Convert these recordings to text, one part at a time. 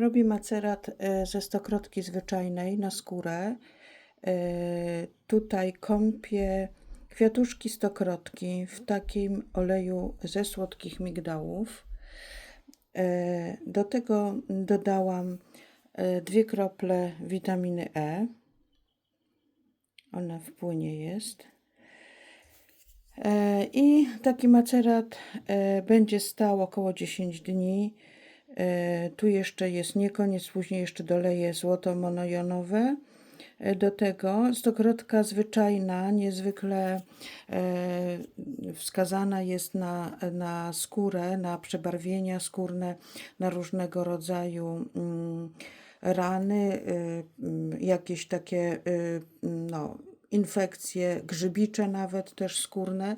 Robię macerat e, ze stokrotki zwyczajnej na skórę. E, Tutaj kąpię kwiatuszki stokrotki w takim oleju ze słodkich migdałów. E, Do tego dodałam dwie krople witaminy E. Ona w płynie jest. I taki macerat będzie stał około 10 dni. E, Tu jeszcze jest nie koniec, później jeszcze doleję złoto monojonowe. E, Do tego stokrotka zwyczajna, niezwykle e, wskazana jest na, na skórę, na przebarwienia skórne, na różnego rodzaju mm, rany, mm, jakieś takie no, infekcje grzybicze nawet też skórne.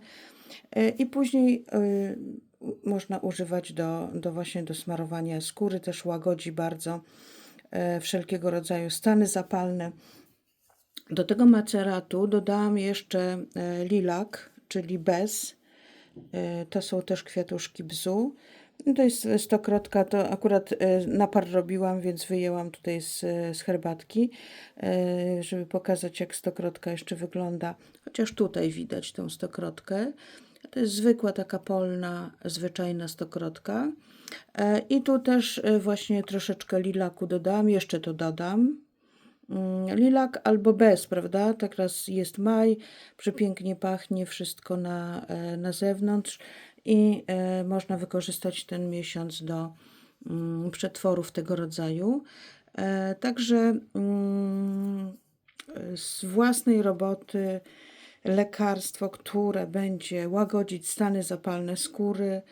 I później można używać do, do właśnie do smarowania skóry, też łagodzi bardzo e, wszelkiego rodzaju stany zapalne. Do tego maceratu dodałam jeszcze e, lilak, czyli bez. E, To są też kwiatuszki bzu. No To jest stokrotka, to akurat napar robiłam, więc wyjęłam tutaj z, z herbatki, żeby pokazać jak stokrotka jeszcze wygląda. Chociaż tutaj widać tą stokrotkę. To jest zwykła taka polna, zwyczajna stokrotka. E, I tu też e, właśnie troszeczkę lilaku dodam, jeszcze to dodam. Mm, Lilak albo bez, prawda? Teraz jest maj, przepięknie pachnie wszystko na, e, na zewnątrz i można wykorzystać ten miesiąc do mm, przetworów tego rodzaju. Także mm, z własnej roboty lekarstwo, które będzie łagodzić stany zapalne skóry,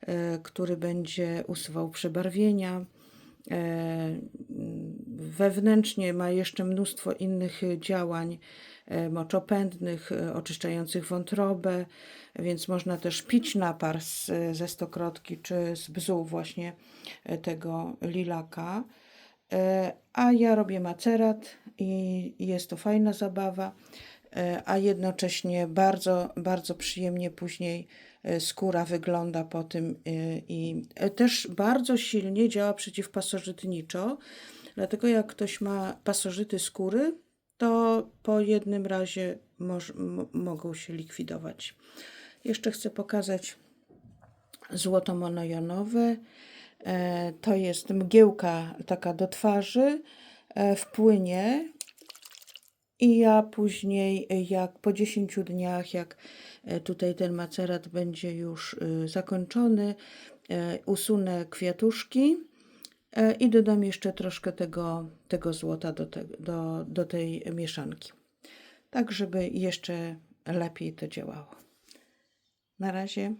e, który będzie usuwał przebarwienia. E, Wewnętrznie ma jeszcze mnóstwo innych działań e, moczopędnych, oczyszczających wątrobę, więc można też pić napar z, ze stokrotki czy z bzu właśnie tego lilaka. A ja robię macerat i jest to fajna zabawa, a jednocześnie bardzo, bardzo przyjemnie później e, skóra wygląda po tym e, i e, też bardzo silnie działa przeciwpasożytniczo, dlatego jak ktoś ma pasożyty skóry, to po jednym razie moż, mogą się likwidować. Jeszcze chcę pokazać złoto monojonowe. E, To jest mgiełka taka do twarzy e, w płynie. I ja później, e, jak po 10 dniach, jak e, tutaj ten macerat będzie już e, zakończony, usunę kwiatuszki i dodam jeszcze troszkę tego, tego złota do, te, do, do tej mieszanki. Tak, żeby jeszcze lepiej to działało. Na razie.